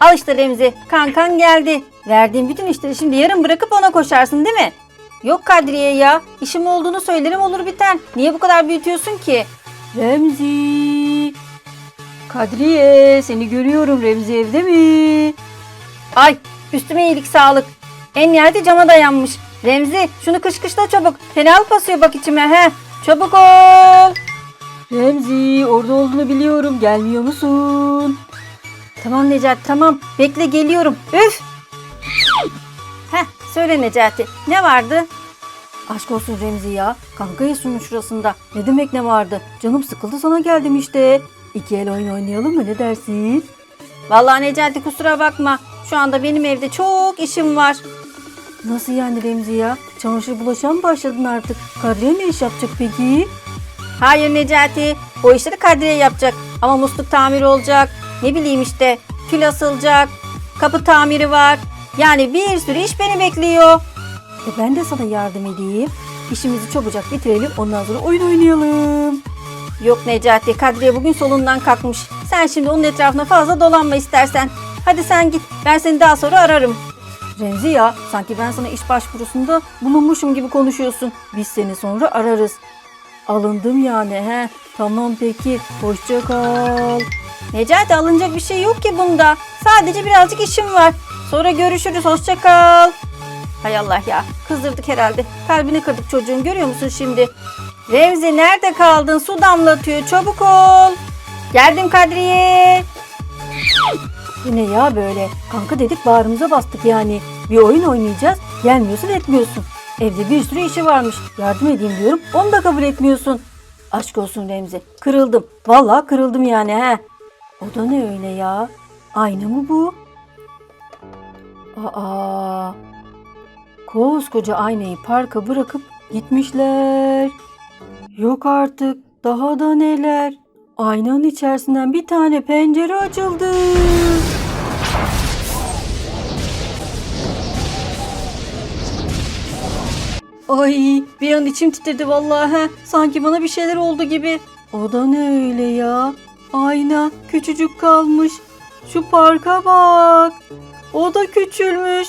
Al işte Remzi. Kankan geldi. Verdiğim bütün işleri şimdi yarın bırakıp ona koşarsın değil mi? Yok Kadriye ya. İşim olduğunu söylerim olur biter. Niye bu kadar büyütüyorsun ki? Remzi. Kadriye seni görüyorum Remzi evde mi? Ay üstüme iyilik sağlık. En nihayeti cama dayanmış. Remzi şunu kışkışla çabuk. Fenalık basıyor bak içime he. Çabuk ol. Remzi orada olduğunu biliyorum. Gelmiyor musun? Tamam Necati tamam. Bekle geliyorum. Üf. Heh söyle Necati. Ne vardı? Aşk olsun Remzi ya. Kanka Yesun'un şurasında. Ne demek ne vardı? Canım sıkıldı sana geldim işte. İki el oyun oynayalım mı ne dersin? Vallahi Necati kusura bakma. Şu anda benim evde çok işim var. Nasıl yani Remzi ya? Çamaşır bulaşığa mı başladın artık? Kadriye ne iş yapacak peki? Hayır Necati. O işleri Kadriye yapacak. Ama musluk tamiri olacak. Ne bileyim işte kül asılacak. Kapı tamiri var. Yani bir sürü iş beni bekliyor. E ben de sana yardım edeyim. İşimizi çabucak bitirelim. Ondan sonra oyun oynayalım. Yok Necati. Kadriye bugün solundan kalkmış. Sen şimdi onun etrafına fazla dolanma istersen. Hadi sen git. Ben seni daha sonra ararım. Remzi ya sanki ben sana iş başvurusunda bulunmuşum gibi konuşuyorsun. Biz seni sonra ararız. Alındım yani he. Tamam peki. Hoşça kal. Necati alınacak bir şey yok ki bunda. Sadece birazcık işim var. Sonra görüşürüz. Hoşça kal. Hay Allah ya. Kızdırdık herhalde. Kalbini kırdık çocuğun. Görüyor musun şimdi? Remzi nerede kaldın? Su damlatıyor. Çabuk ol. Geldim Kadriye. Bu ne ya böyle? Kanka dedik bağrımıza bastık yani. Bir oyun oynayacağız. Gelmiyorsun etmiyorsun. Evde bir sürü işi varmış. Yardım edeyim diyorum. Onu da kabul etmiyorsun. Aşk olsun Remzi. Kırıldım. Vallahi kırıldım yani he. O da ne öyle ya? Ayna mı bu? Aa. Koskoca aynayı parka bırakıp gitmişler. Yok artık. Daha da neler? Aynanın içerisinden bir tane pencere açıldı. Ay bir an içim titredi vallahi. he. Sanki bana bir şeyler oldu gibi. O da ne öyle ya? Ayna küçücük kalmış. Şu parka bak. O da küçülmüş.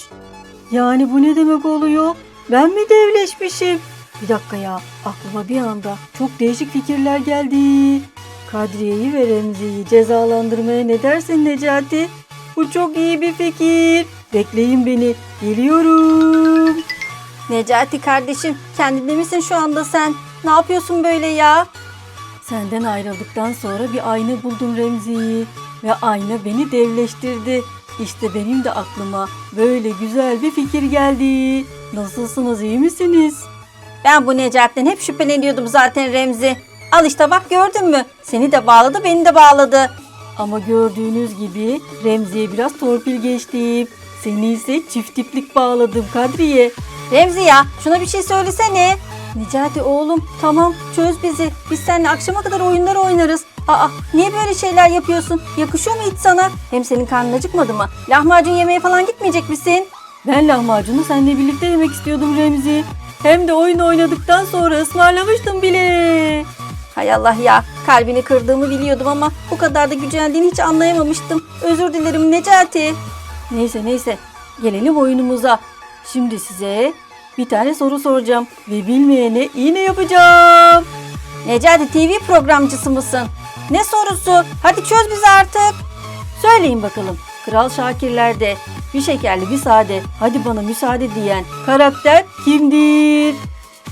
Yani bu ne demek oluyor? Ben mi devleşmişim? Bir dakika ya. Aklıma bir anda çok değişik fikirler geldi. Kadriye'yi ve Remzi'yi cezalandırmaya ne dersin Necati? Bu çok iyi bir fikir. Bekleyin beni. Geliyorum. Necati kardeşim kendinde misin şu anda sen? Ne yapıyorsun böyle ya? Senden ayrıldıktan sonra bir ayna buldum Remzi. Ve ayna beni devleştirdi. İşte benim de aklıma böyle güzel bir fikir geldi. Nasılsınız iyi misiniz? Ben bu Necati'den hep şüpheleniyordum zaten Remzi. Al işte bak gördün mü? Seni de bağladı beni de bağladı. Ama gördüğünüz gibi Remzi'ye biraz torpil geçtim. Seni ise çift tiplik bağladım Kadriye. Remzi ya şuna bir şey söylesene. Necati oğlum tamam çöz bizi. Biz seninle akşama kadar oyunlar oynarız. Aa niye böyle şeyler yapıyorsun? Yakışıyor mu hiç sana? Hem senin karnın acıkmadı mı? Lahmacun yemeye falan gitmeyecek misin? Ben lahmacunu seninle birlikte yemek istiyordum Remzi. Hem de oyun oynadıktan sonra ısmarlamıştım bile. Hay Allah ya kalbini kırdığımı biliyordum ama bu kadar da gücendiğini hiç anlayamamıştım. Özür dilerim Necati. Neyse neyse gelelim oyunumuza. Şimdi size bir tane soru soracağım ve bilmeyene iğne yapacağım. Necati TV programcısı mısın? Ne sorusu? Hadi çöz bizi artık. Söyleyin bakalım. Kral Şakirler'de bir şekerli bir sade hadi bana müsaade diyen karakter kimdir?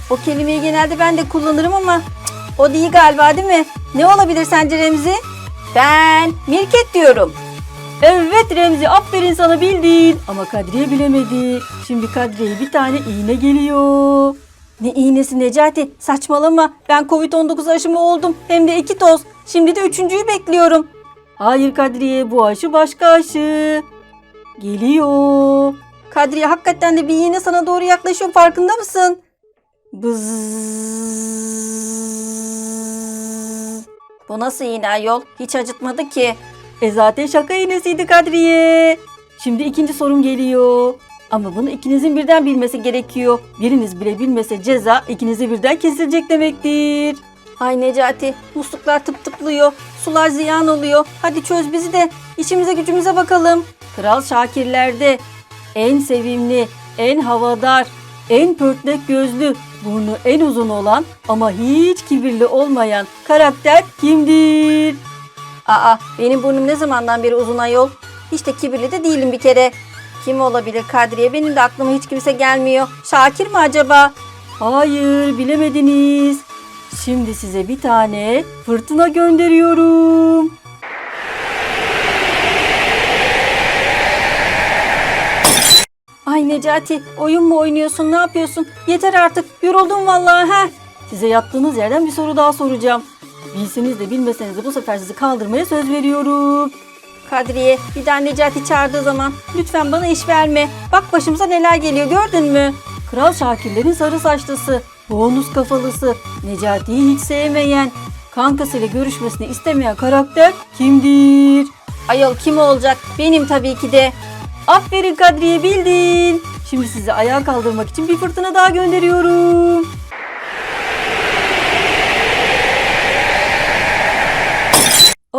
O kelimeyi genelde ben de kullanırım ama cık, o değil galiba değil mi? Ne olabilir sence Remzi? Ben Mirket diyorum. Evet Remzi aferin sana bildin. Ama Kadriye bilemedi. Şimdi Kadriye'ye bir tane iğne geliyor. Ne iğnesi Necati? Saçmalama. Ben Covid-19 aşımı oldum. Hem de iki doz. Şimdi de üçüncüyü bekliyorum. Hayır Kadriye bu aşı başka aşı. Geliyor. Kadriye hakikaten de bir iğne sana doğru yaklaşıyor farkında mısın? Bızz. Bu nasıl iğne ayol? Hiç acıtmadı ki. E zaten şaka iğnesiydi Kadriye. Şimdi ikinci sorum geliyor. Ama bunu ikinizin birden bilmesi gerekiyor. Biriniz bile bilmese ceza ikinize birden kesilecek demektir. Ay Necati, musluklar tıp tıplıyor, sular ziyan oluyor. Hadi çöz bizi de, işimize gücümüze bakalım. Kral Şakirler'de en sevimli, en havadar, en pörtlek gözlü, burnu en uzun olan ama hiç kibirli olmayan karakter kimdir? Aa, benim burnum ne zamandan beri uzun ayol? Hiç de kibirli de değilim bir kere. Kim olabilir Kadriye? Benim de aklıma hiç kimse gelmiyor. Şakir mi acaba? Hayır, bilemediniz. Şimdi size bir tane fırtına gönderiyorum. Ay Necati, oyun mu oynuyorsun, ne yapıyorsun? Yeter artık, yoruldum vallahi ha. Size yattığınız yerden bir soru daha soracağım. Bilseniz de bilmeseniz de bu sefer sizi kaldırmaya söz veriyorum. Kadriye, bir daha Necati çağırdığı zaman lütfen bana iş verme. Bak başımıza neler geliyor gördün mü? Kral Şakirlerin sarı saçlısı, bonus kafalısı, Necati'yi hiç sevmeyen, kankasıyla görüşmesini istemeyen karakter kimdir? Ayol kim olacak? Benim tabii ki de. Aferin Kadriye bildin. Şimdi sizi ayağa kaldırmak için bir fırtına daha gönderiyorum.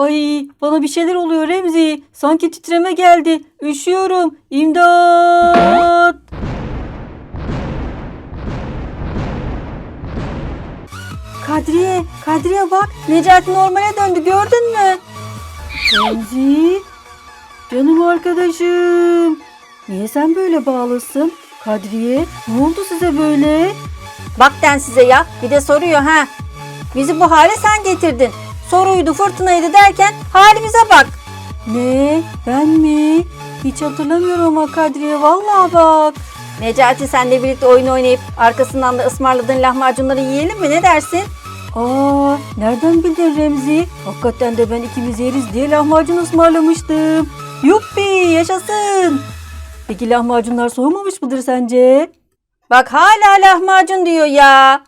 Ay bana bir şeyler oluyor Remzi. Sanki titreme geldi. Üşüyorum. İmdat. Kadriye, Kadriye bak. Necati normale döndü gördün mü? Remzi. Canım arkadaşım. Niye sen böyle bağlısın? Kadriye ne oldu size böyle? Bak den size ya bir de soruyor ha. Bizi bu hale sen getirdin. Soruydu fırtınaydı derken halimize bak. Ne ben mi? Hiç hatırlamıyorum ama Kadriye vallahi bak. Necati senle birlikte oyun oynayıp arkasından da ısmarladığın lahmacunları yiyelim mi ne dersin? Aa, nereden bildin Remzi? Hakikaten de ben ikimiz yeriz diye lahmacun ısmarlamıştım. Yuppi yaşasın. Peki lahmacunlar soğumamış mıdır sence? Bak hala lahmacun diyor ya.